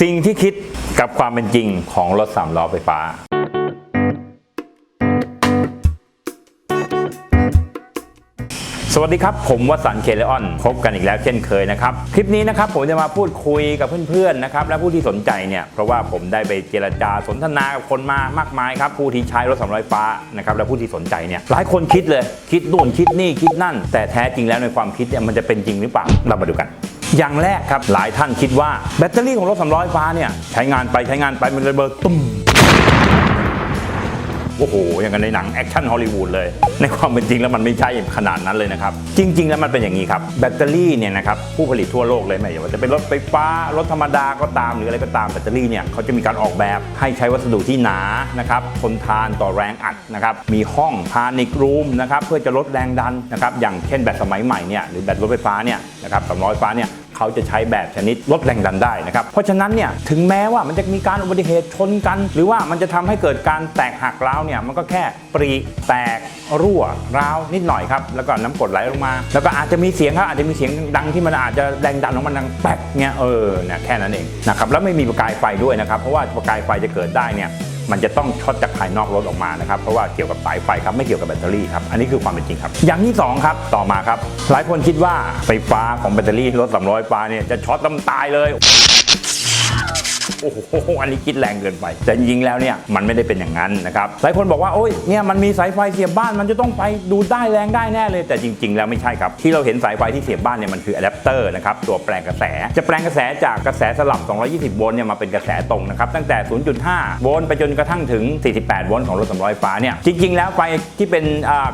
สิ่งที่คิดกับความเป็นจริงของรถสามล้อไฟฟ้า สวัสดีครับ ผมวสันต์เคเลออนพบกันอีกแล้วเช่นเคยนะครับ คลิปนี้นะครับผมจะมาพูดคุยกับเพื่อนๆนะครับและผู้ที่สนใจเนี่ยเพราะว่าผมได้ไปเจรจาสนทนากับคนมามากมายครับผู้ที่ใช้รถสำล้อไฟฟ้านะครับและผู้ที่สนใจเนี่ยหลายคนคิดเลย คิดนู่นคิดนี่คิดนั่น แต่แท้จริงแล้วในความคิดเนี่ยมันจะเป็นจริงหรือเปล่าเรามาดูกัน อย่างแรกครับหลายท่านคิดว่าแบตเตอรี่ของรถสำล้อไฟฟ้าเนี่ยใช้งานไปใช้งานไปมันระเบิดตุ้มโอ้โห อย่างกันในหนังแอคชั่นฮอลลีวูดเลย ในความเป็นจริงแล้วมันไม่ใช่ขนาดนั้นเลยนะครับ จริง ๆ แล้วมันเป็นอย่างนี้ครับ แบตเตอรี่เนี่ยนะครับผู้ผลิตทั่วโลกเลยไม่ว่าจะเป็นรถไฟฟ้า รถธรรมดาก็ตามหรืออะไรก็ตามแบตเตอรี่เนี่ยเขาจะมีการออกแบบให้ใช้วัสดุที่หนานะครับทนทานต่อแรงอัดนะครับมีห้องพานิกรูมนะครับเพื่อจะลดแรงดันนะครับอย่างเช่นแบตสมัยใหม่เนี่ยหรือแบตรถไฟฟ้าเนี่ยนะครับสำล้อไฟฟ้าเนี่ย เขาจะใช้แบบชนิดลดแรงดันได้นะครับ เพราะฉะนั้นเนี่ยถึงแม้ว่ามันจะมีการอุบัติเหตุชนกัน หรือว่ามันจะทำให้เกิดการแตกหักร้าวเนี่ยมันก็แค่ปรีแตกรั่วร้าวนิดหน่อยครับแล้วก็น้ำกรดไหลลงมา แล้วก็อาจจะมีเสียงครับอาจจะมีเสียงดังที่มันอาจจะแรงดันของมันดังแป๊กเนี่ยเออเนี่ยแค่นั้นเองนะครับแล้วไม่มีประกายไฟด้วยนะครับเพราะว่าประกายไฟจะเกิดได้เนี่ย มันจะต้องช็อตจากภายนอกรถออกมานะครับ เพราะว่าเกี่ยวกับสายไฟครับไม่เกี่ยวกับแบตเตอรี่ครับ อันนี้คือความเป็นจริงครับ อย่างที่สองครับต่อมาครับ หลายคนคิดว่าไฟฟ้าของแบตเตอรี่รถ300ฟ้าเนี่ยจะช็อตต้มตายเลย โอ้โหอันนี้คิดแรงเกินไป แต่จริงๆแล้วเนี่ยมันไม่ได้เป็นอย่างนั้นนะครับหลายคนบอกว่าโอ้ยเนี่ยมันมีสายไฟเสียบบ้านมันจะต้องไปดูดได้แรงได้แน่เลย แต่จริง ๆ แล้วไม่ใช่ครับที่เราเห็นสายไฟที่เสียบบ้านเนี่ยมันคืออะแดปเตอร์นะครับตัวแปลงกระแส จะแปลงกระแสจากกระแสสลับ 220 โวลต์เนี่ยมาเป็นกระแสตรงนะครับตั้งแต่ 0.5 โวลต์ไปจนกระทั่งถึง 48 โวลต์ของรถสำล้อไฟฟ้าเนี่ยจริง ๆ แล้วไฟที่เป็น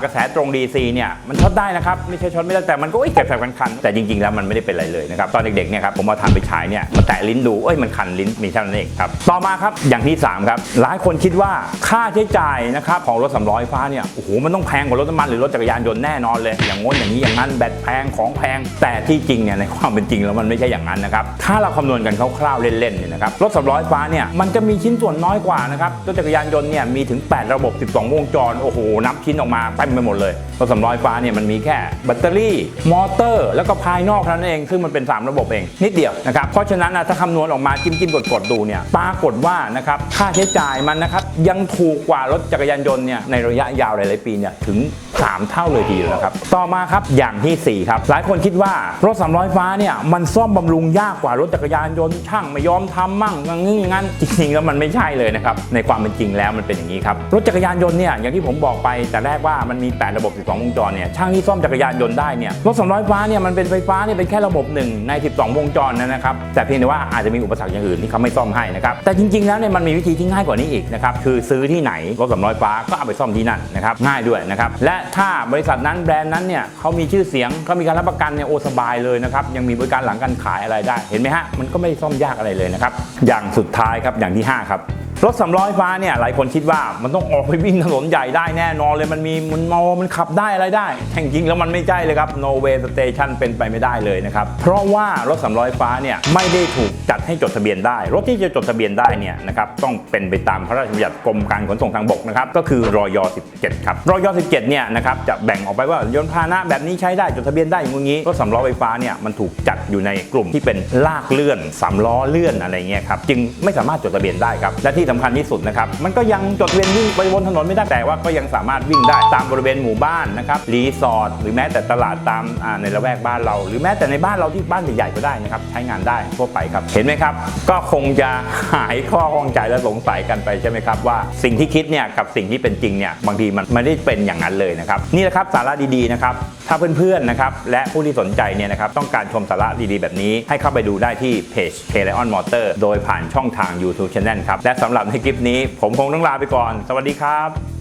กระแสตรง DC เนี่ยมันช็อตได้นะครับไม่ใช่ช็อตไม่ได้แต่มันก็เอ้ยแสบคันๆแต่จริง ๆ แล้วมันไม่ได้เป็นอะไรเลยนะครับตอนเด็กๆเนี่ยครับผมมาทำไปฉายเนี่ยมาแตะลิ้นดูเอ้ยมันคันลิ้นมีเท่านั้นเองครับต่อมาครับอย่างที่ 3 ครับ หลายคนคิดว่าค่าใช้จ่ายนะครับของรถสำล้อไฟฟ้าเนี่ยโอ้โหมันต้องแพงกว่ารถน้ำมันหรือรถจักรยานยนต์แน่นอนเลย อย่างง้นอย่างนี้อย่างนั้นแบตแพงของแพง แต่ที่จริงเนี่ยในความเป็นจริงแล้วมันไม่ใช่อย่างนั้นนะครับถ้าเราคำนวณกันคร่าวๆเล่นๆเนี่ยนะครับรถสำล้อไฟฟ้าเนี่ยมันจะมีชิ้นส่วนน้อยกว่านะครับรถจักรยานยนต์เนี่ยมีถึง 8 ระบบ 12 วงจรโอ้โหนับชิ้นออกมาเต็มไปหมดเลยรถสำล้อไฟฟ้าเนี่ยมันมีแค่แบตเตอรี่มอเตอร์ แล้วก็ภายนอกเท่านั้นเองซึ่งมันเป็น 3 ระบบเองนิดเดียวนะครับเพราะฉะนั้นนะถ้าคำนวณออกมาจิ้มจิ้มกดกดดูเนี่ยปรากฏว่านะครับค่าใช้จ่ายมันนะครับยังถูกกว่ารถจักรยานยนต์เนี่ยในระยะยาวหลายๆปีเนี่ยถึง3 เท่าเลยทีเดียวนะครับ ต่อมาครับอย่างทีสี่4 ครับ หลายคนคิดว่ารถ300ฟ้าเนี่ยมันซ่อมบำรุงยากกว่ารถจักรยานยนต์ช่างไม่ยอมทำมั่งอย่างนี้งั้นจริงๆแล้วมันไม่ใช่เลยนะครับในความเป็นจริงแล้วมันเป็นอย่างนี้ครับรถจักรยานยนต์เนี่ยอย่างที่ผมบอกไปแต่แรกว่ามันมี 8 ระบบ 12 วงจรเนี่ยช่างที่ซ่อมจักรยานยนต์ได้เนี่ยรถ300ฟ้าเนี่ยมันเป็นไฟฟ้าเนี่ยเป็นแค่ระบบหนึ่งใน 12 วงจรนะครับแต่เพียงแต่ว่าอาจจะมีอุปสรรคอย่างอื่นที่เขาไม่ซ่อมให้นะครับแต่จริงๆแล้วเนี่ยมันมีวิธีที่ง่ายกว่านี้อีกนะครับคือซื้อที่ไหนรถ300ฟ้าก็เอาไปซ่อมที่นั่นนะครับง่ายด้วยนะครับและถ้าบริษัทนั้นแบรนด์นั้นเนี่ยเขามีชื่อเสียงเขามีการรับประกันเนี่ยโอสบายเลยนะครับยังมีบริการหลังการขายอะไรได้เห็นไหมฮะมันก็ไม่ซ่อมยากอะไรเลยนะครับอย่างสุดท้ายครับอย่างที่ห้าครับรถสำล้อไฟฟ้าเนี่ยหลายคนคิดว่ามันต้องออกไปวิ่งถนนใหญ่ได้แน่นอนเลยมันมีมันมอมันขับได้อะไรได้แต่จริงแล้วมันไม่ใช่เลยครับ no way station เป็นไปไม่ได้เลยนะครับ เพราะว่ารถสำล้อไฟฟ้าเนี่ยไม่ได้ถูกจัดให้จดทะเบียนได้ รถที่จะจดทะเบียนได้เนี่ยนะครับต้องเป็นไปตามพระราชบัญญัติกรมการขนส่งทางบกนะครับก็คือรอย17ครับรอย17เนี่ยนะครับจะแบ่งออกไปว่ายนต์พาหนะแบบนี้ใช้ได้จดทะเบียนได้อย่างงี้รถสำล้อไฟฟ้าเนี่ยมันถูกจัดอยู่ในกลุ่มที่เป็นลากเลื่อนสามล้อเลื่อนอะไรเงี้ยครับจึงไม่สามารถจดทะเบียนได้ครับและที่สำคัญที่สุดนะครับ มันก็ยังจดเบียนวิ่งไปบนถนนไม่ได้แต่ว่าก็ยังสามารถวิ่งได้ตามบริเวณหมู่บ้านนะครับรีสอร์ทหรือแม้แต่ตลาดตามในละแวกบ้านเรา หรือแม้แต่ในบ้านเราที่บ้านใหญ่ๆก็ได้นะครับใช้งานได้ทั่วไปครับเห็นไหมครับ ก็คงจะหายข้อข้องใจและสงสัยกันไปใช่ไหมครับว่าสิ่งที่คิดเนี่ยกับสิ่งที่เป็นจริงเนี่ยบางทีมันไม่ได้เป็นอย่างนั้นเลยนะครับนี่แหละครับสาระดีๆนะครับถ้าเพื่อนๆนะครับและผู้ที่สนใจเนี่ยนะครับต้องการชมสาระดีๆ แบบนี้ ให้เข้าไปดูได้ที่เพจ k l i o n Motor โดยผ่านช่องทาง YouTube Channel ครับ และสำหรับในคลิปนี้ผมคงต้องลาไปก่อน สวัสดีครับ